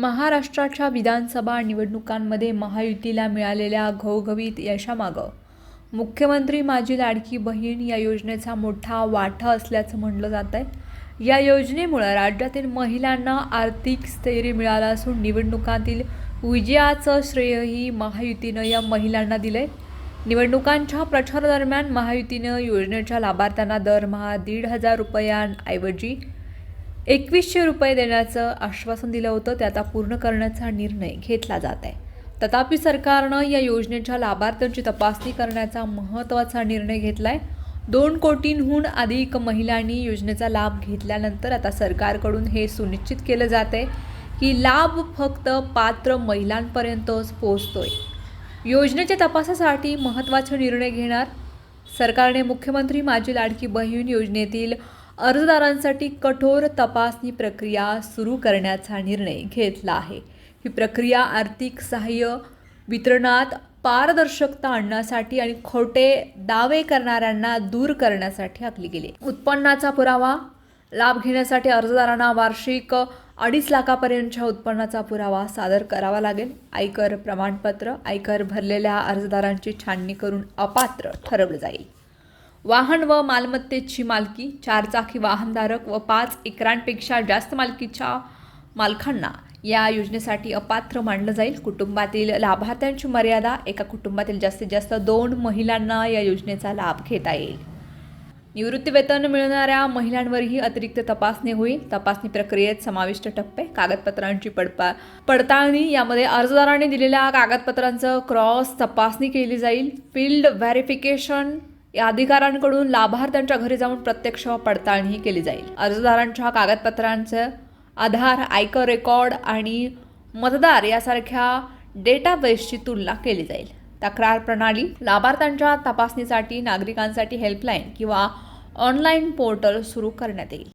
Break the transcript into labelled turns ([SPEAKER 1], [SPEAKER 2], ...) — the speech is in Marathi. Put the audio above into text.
[SPEAKER 1] महाराष्ट्राच्या विधानसभा निवडणुकांमध्ये महायुतीला मिळालेल्या घवघवीत यशामागं. मुख्यमंत्री माझी लाडकी बहीण या योजनेचा मोठा वाटा असल्याचं म्हटलं जात आहे या योजनेमुळं राज्यातील महिलांना आर्थिक स्थैर्य मिळालं असून निवडणुकांतील विजयाचं श्रेयही महायुतीनं या महिलांना दिलंय. निवडणुकांच्या प्रचारादरम्यान महायुतीनं योजनेच्या लाभार्थ्यांना दरमहा दीड हजार रुपयांऐवजी एकवीसशे रुपये देण्याचं आश्वासन दिलं होतं ते आता पूर्ण करण्याचा निर्णय घेतला जात आहे. तथापि सरकारनं या योजनेच्या लाभार्थ्यांची तपासणी करण्याचा महत्त्वाचा निर्णय घेतला आहे दोन कोटींहून अधिक महिलांनी योजनेचा लाभ घेतल्यानंतर आता सरकारकडून हे सुनिश्चित केलं जात आहे की लाभ फक्त पात्र महिलांपर्यंतच पोहोचतोय. योजनेच्या तपासासाठी महत्त्वाचे निर्णय घेणार सरकारने मुख्यमंत्री माझी लाडकी बहीण योजनेतील अर्जदारांसाठी कठोर तपासणी प्रक्रिया सुरू करण्याचा निर्णय घेतला आहे. ही प्रक्रिया आर्थिक सहाय्य वितरणात पारदर्शकता आणण्यासाठी आणि खोटे दावे करणाऱ्यांना दूर करण्यासाठी आखली गेली. उत्पन्नाचा पुरावा लाभ घेण्यासाठी अर्जदारांना वार्षिक अडीच लाखापर्यंतच्या उत्पन्नाचा पुरावा सादर करावा लागेल. आयकर प्रमाणपत्र आयकर भरलेल्या अर्जदारांची छाननी करून अपात्र ठरवलं जाईल. वाहन व मालमत्तेची मालकी चारचाकी वाहनधारक व पाच एकरांपेक्षा जास्त मालकीच्या मालकांना या योजनेसाठी अपात्र मानलं जाईल. कुटुंबातील लाभार्थ्यांची मर्यादा एका कुटुंबातील जास्तीत जास्त दोन महिलांना या योजनेचा लाभ घेता येईल. निवृत्तीवेतन मिळणाऱ्या महिलांवरही अतिरिक्त तपासणी होईल. तपासणी प्रक्रियेत समाविष्ट टप्पे कागदपत्रांची पडपा पडताळणी यामध्ये अर्जदाराने दिलेल्या कागदपत्रांचं क्रॉस तपासणी केली जाईल. फील्ड व्हेरिफिकेशन या अधिकाऱ्यांकडून लाभार्थ्यांच्या घरी जाऊन प्रत्यक्ष पडताळणीही केली जाईल. अर्जदारांच्या कागदपत्रांचं आधार आयकर रेकॉर्ड आणि मतदार यासारख्या डेटाबेसची तुलना केली जाईल. तक्रार प्रणाली लाभार्थ्यांच्या तपासणीसाठी नागरिकांसाठी हेल्पलाईन किंवा ऑनलाईन पोर्टल सुरू करण्यात येईल.